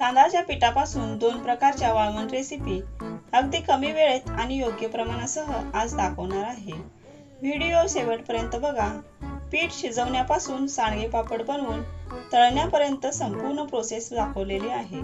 तांदळाच्या पिठापासून दोन प्रकारच्या वाळवण रेसिपी अगदी कमी वेळेत आणि योग्य प्रमाणासह आज दाखवणार आहे. व्हिडिओ शेवटपर्यंत बघा. पीठ शिजवण्यापासून सांडगे पापड बनवून तळण्यापर्यंत संपूर्ण प्रोसेस दाखवलेली आहे.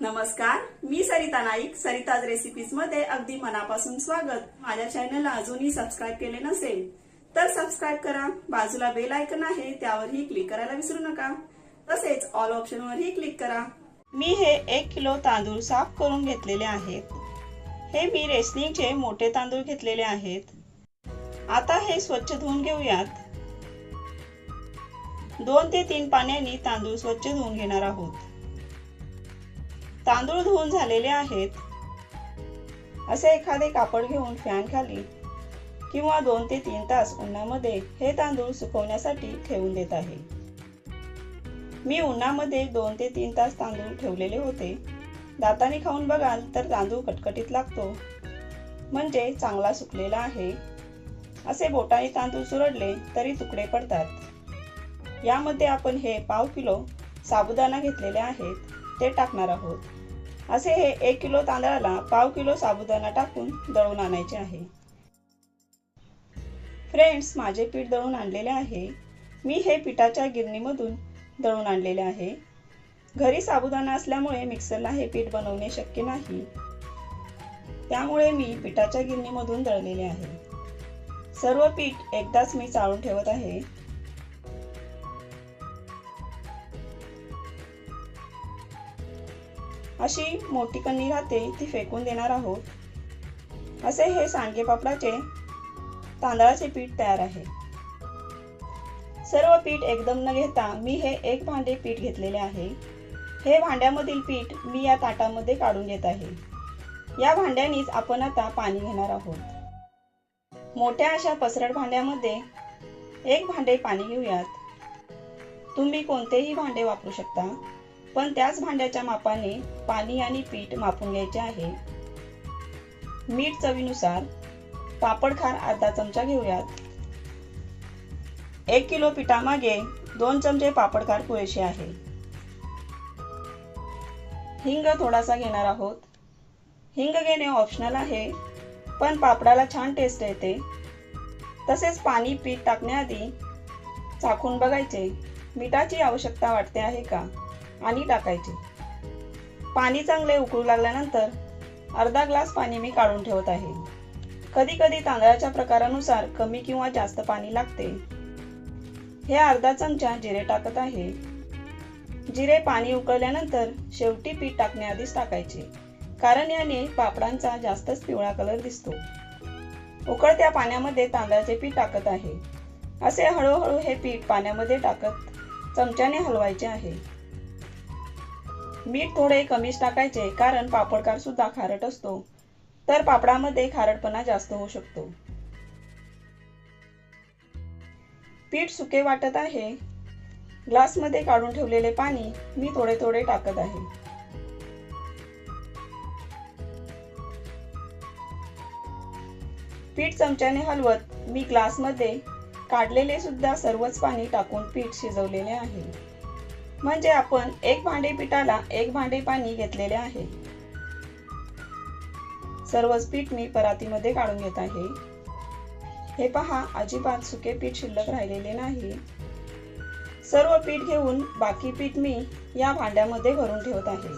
नमस्कार. मी सरिता नाईक सरिताज रेसिपीजमध्ये अगदी मनापासून स्वागत. माझ्या चॅनलला अजूनही सबस्क्राईब केले नसेल तर सबस्क्राईब करा. बाजूला बेल आयकन आहे त्यावरही क्लिक करायला विसरू नका. तसेच ऑल ऑप्शनवरही क्लिक करा. मी हे एक किलो तांदूळ साफ करून घेतलेले आहेत. हे मी रेसनिंगचे मोठे तांदूळ घेतलेले आहेत. आता हे स्वच्छ धुवून घेऊयात. दोन ते तीन पाण्याने तांदूळ स्वच्छ धुवून घेणार आहोत. तांदूळ धुवून झालेले आहेत. असे एखादे कापड घेऊन फॅन खाली किंवा दोन ते तीन तास उन्हामध्ये हे तांदूळ सुकवण्यासाठी ठेवून देत आहे. मी उन्हामध्ये दोन ते तीन तास तांदूळ ठेवलेले होते. दाताने खाऊन बघाल तर तांदूळ कटकटीत लागतो. म्हणजे चांगला सुकलेला आहे. असे बोटाने तांदूळ चुरडले तरी तुकडे पडतात. यामध्ये आपण हे पाव किलो साबुदाणा घेतलेले आहेत ते टाकणार आहोत. असे हे एक किलो तांदळाला पाव किलो साबुदाणा टाकून दळून आणायचे आहे. फ्रेंड्स माझे पीठ दळून आणलेले आहे. मी हे पिठाच्या गिरणीमधून दळून आणलेले आहे. घरी साबुदाणा असल्यामुळे मिक्सरला हे पीठ बनवणे शक्य नाही. त्यामुळे मी पिठाच्या गिरणीमधून दळलेले आहे. सर्व पीठ एकदाच मी चाळून ठेवत आहे. अशी मोठी कणी राहते ती फेकून देणार आहोत. असे हे सांडगे पापडाचे तांदळाचे पीठ तयार आहे. सर्व पीठ एकदम न घेता मी हे एक भांडे पीठ घेतलेले आहे. हे भांड्यामधील पीठ मी या ताटामध्ये काढून घेत आहे. या भांड्यानीच आपण आता पाणी घेणार आहोत. मोठ्या अशा पसरट भांड्यामध्ये एक भांडे पाणी घेऊयात. तुम्ही कोणतेही भांडे वापरू शकता पण त्याच भांड्याच्या मापाने पाणी आणि पीठ मापून घ्यायचे आहे. मीठ चवीनुसार पापड खार अर्धा चमचा घेऊयात. एक किलो पिठामागे दोन चमचे पापड खार पुरेसे आहे. हिंग थोडासा घेणार आहोत. हिंग घेणे ऑप्शनल आहे पण पापडाला छान टेस्ट येते. तसेच पाणी पीठ टाकण्याआधी चाखून बघायचे मिठाची आवश्यकता वाटते आहे का? आणि टाकायचे. पाणी चांगले उकळू लागल्यानंतर अर्धा ग्लास पाणी मी काढून ठेवत आहे. कधी कधी तांदळाच्या प्रकारानुसार कमी किंवा जास्त पाणी लागते. हे अर्धा चमचा जिरे टाकत आहे. जिरे पाणी उकळल्यानंतर शेवटी पीठ टाकण्याआधीच टाकायचे. कारण याने पापडांचा जास्तच पिवळा कलर दिसतो. उकळत्या पाण्यामध्ये तांदळाचे पीठ टाकत आहे. असे हळूहळू हे पीठ पाण्यामध्ये टाकत चमच्याने हलवायचे आहे. मीठ थोडे कमीच टाकायचे कारण पापडकार सुद्धा खारट असतो. तर पापडामध्ये खारटपणा जास्त होऊ शकतो. पीठ सुके वाटत आहे. ग्लासमध्ये काढून ठेवलेले पाणी मी थोडे थोडे टाकत आहे. पीठ चमच्याने हलवत मी ग्लासमध्ये काढलेले सुद्धा सर्वच पाणी टाकून पीठ शिजवलेले आहे. म्हणजे आपण एक भांडे पिठाला एक भांडे पाणी घेतलेले आहे. सर्वच पीठ मी परातीमध्ये काढून घेत आहे. हे पहा अजिबात सुके पीठ शिल्लक राहिलेले नाही. सर्व पीठ घेऊन बाकी पीठ मी या भांड्यामध्ये भरून ठेवत आहे.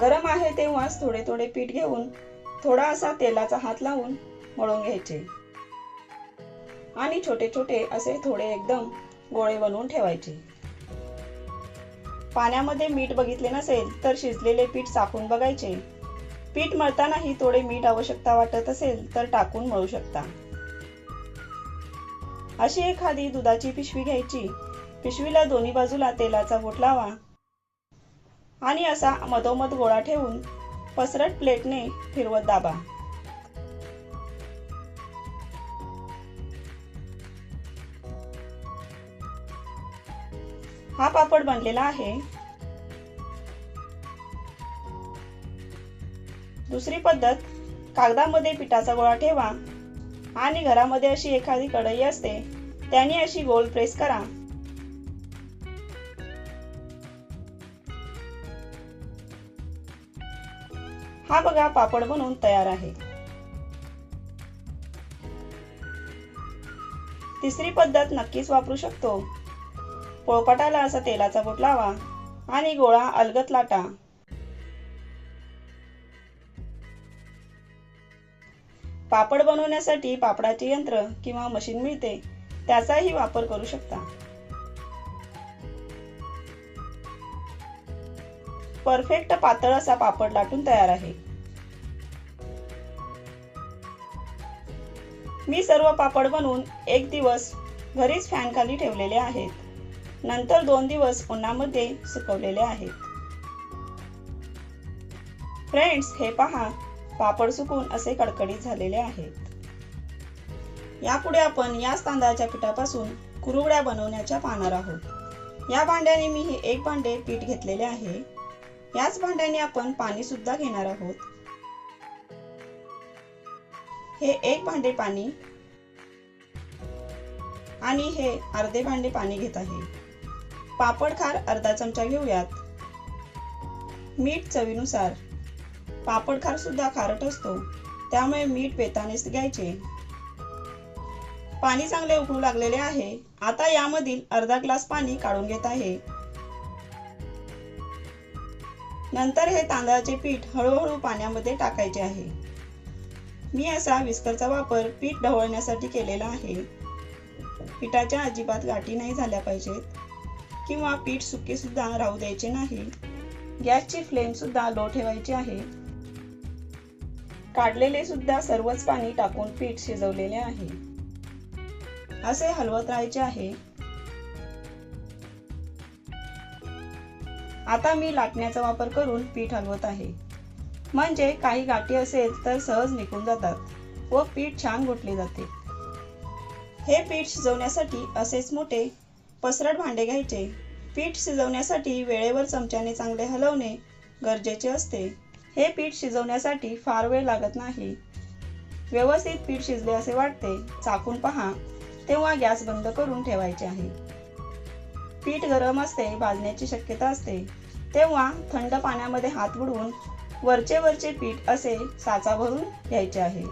गरम आहे तेव्हाच थोडे थोडे पीठ घेऊन थोडा असा तेलाचा हात लावून मळून घ्यायचे. आणि छोटे छोटे असे थोडे एकदम गोळे बनवून ठेवायचे. पाण्यामध्ये मीठ बघितले नसेल तर शिजलेले पीठ चाकून बघायचे. पीठ मळतानाही थोडे मीठ आवश्यकता वाटत असेल तर टाकून मळू शकता. अशी एखादी दुधाची पिशवी घ्यायची. पिशवीला दोन्ही बाजूला तेलाचा बोट लावा आणि असा मधोमध गोळा ठेवून पसरट प्लेटने फिरवत दाबा. हा पापड बनलेला आहे. दुसरी पद्धत कागदामध्ये पिठाचा गोळा ठेवा आणि घरामध्ये अशी एखादी कढई असते त्याने अशी गोल प्रेस करा. हा बघा पापड बनवून तयार आहे. तिसरी पद्धत नक्कीच वापरू शकतो. पोळपाटाला असा तेलाचा बोट लावा आणि गोळा अलगत लाटा. पापड बनवण्यासाठी पापडाचे यंत्र किंवा मशीन मिळते त्याचाही वापर करू शकता. परफेक्ट पातळ असा पापड लाटून तयार आहे. मी सर्व पापड बनवून एक दिवस घरीच फॅन खाली ठेवलेले आहेत. नंतर दोन दिवस उन्हामध्ये सुकवलेले आहेत. फ्रेंड्स हे पहा. पापड सुकून असे कडकडीत झालेले आहेत. यापुढे आपण याच तांदळाच्या पिठापासून कुरुगड्या बनवण्याच्या पाहणार आहोत. या भांड्याने मी हे एक भांडे पीठ घेतलेले आहे. याच भांड्याने आपण पाणी सुद्धा घेणार आहोत. हे एक भांडे पाणी आणि हे अर्धे भांडे पाणी घेत आहे. पापड खार अर्धा चमचा घेऊयात. मीठ चवीनुसार पापड खार सुद्धा खारट असतो. त्यामुळे मीठ बेतानेच घ्यायचे. पाणी चांगले उकळू लागलेले आहे. आता यामधील अर्धा ग्लास पाणी काढून घेत आहे. नंतर हे तांदळाचे पीठ हळूहळू पाण्यामध्ये टाकायचे आहे. मी असा विस्करचा वापर पीठ ढवळण्यासाठी केलेला आहे. पिठाच्या अजिबात गाठी नाही झाल्या पाहिजेत. किंवा पीठ सुके सुद्धा राहू द्यायचे नाही. गॅसची फ्लेम सुद्धा लो ठेवायची आहे. काढलेले सुद्धा सर्वच पाणी टाकून पीठ शिजवलेले आहे. असे हलवत राहायचे आहे. आता मी लाटण्याचा वापर करून पीठ हलवत आहे. म्हणजे काही गाठी असेल तर सहज निघून जातात व पीठ छान घोटले जाते. हे पीठ शिजवण्यासाठी असेच मोठे पसरट भांडे घ्यायचे. पीठ शिजवण्यासाठी वेळेवर चमच्याने चांगले हलवणे गरजेचे असते. हे पीठ शिजवण्यासाठी फार वेळ लागत नाही. व्यवस्थित पीठ शिजले असे वाटते चाकून पहा. तेव्हा गॅस बंद करून ठेवायचे आहे. पीठ गरम असते भाजण्याची शक्यता असते. तेव्हा थंड पाण्यामध्ये हात बुडवून वरचे वरचे पीठ असे साचा भरून घ्यायचे आहे.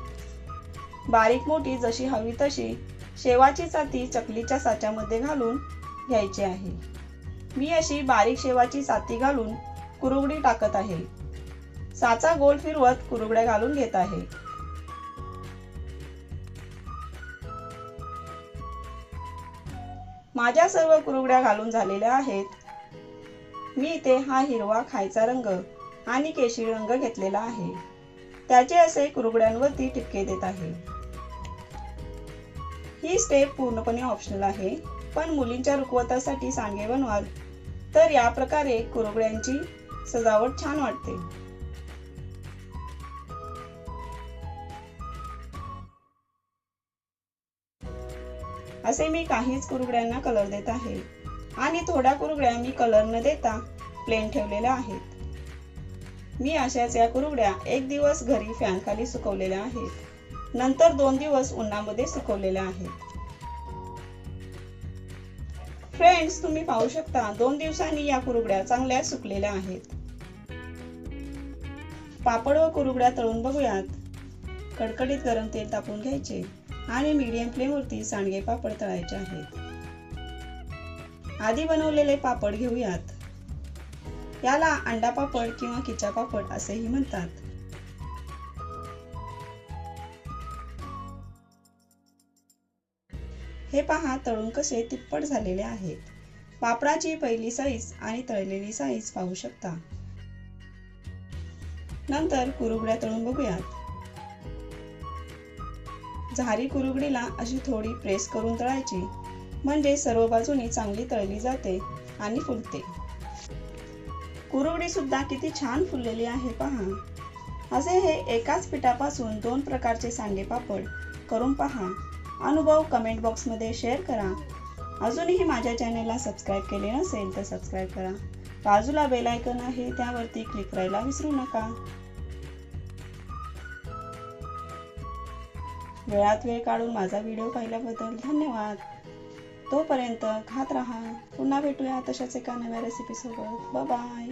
बारीक मोठी जशी हवी तशी शेवाची चाती चकलीच्या साच्यामध्ये घालून घ्यायची आहे. मी अशी बारीक शेवाची चाती घालून कुरुगडी टाकत आहे. साचा गोल फिरवत कुरुगड्या घालून घेत आहे. माझ्या सर्व कुरुगड्या घालून झालेल्या आहेत. मी इथे हा हिरवा खायचा रंग आणि केशरी रंग घेतलेला आहे. त्याचे असे कुरुगड्यांवरती टिपके देत आहे. ही स्टेप पूर्णपणे ऑप्शनल आहे पण मुलींच्या रुखवतासाठी सांगे बनवाल तर या प्रकारे कुरुगड्यांची सजावट छान वाटते. असे मी काहीच कुरगड्यांना कलर देत आहे. आणि थोड्या कुरगड्या मी कलर न देता प्लेन ठेवलेल्या आहेत. मी अशाच या कुरगड्या एक दिवस घरी फॅनखाली सुकवलेल्या आहेत. नंतर दोन दिवस उन्हामध्ये सुकवलेल्या आहेत. फ्रेंड्स तुम्ही पाहू शकता दोन दिवसांनी या कुरगड्या चांगल्या सुकलेल्या आहेत. पापड व कुरगड्या तळून बघूयात. कडकडीत गरम तेल तापून घ्यायचे. आणि मीडियम फ्लेमवरती सांडगे पापड तळायचे आहेत. आधी बनवलेले पापड घेऊयात. याला अंडा पापड किंवा किचा पापड असेही म्हणतात. हे पहा तळून कसे तिप्पट झालेले आहेत. पापडाची पहिली साईज आणि तळलेली साईज पाहू शकता. नंतर कुरुगड्या तळून बघूयात. झारी कुरुगडीला अशी थोडी प्रेस करून तळायची. म्हणजे सर्व बाजूनी चांगली तळली जाते आणि फुलते. कुरुगडी सुद्धा किती छान फुललेली आहे पहा. असे हे एकाच पिठापासून दोन प्रकारचे सांडे पापड करून पहा. अनुभव कमेंट बॉक्समध्ये शेअर करा. अजूनही माझ्या चॅनेलला सबस्क्राईब केले नसेल तर सबस्क्राईब करा. बाजूला बेल आयकन आहे त्यावरती क्लिक करायला विसरू नका. वेळात वेळ काढून माझा व्हिडिओ पाहिल्याबद्दल धन्यवाद. तोपर्यंत खात राहा. पुन्हा भेटूया तशाच एका नव्या रेसिपीसोबत बाय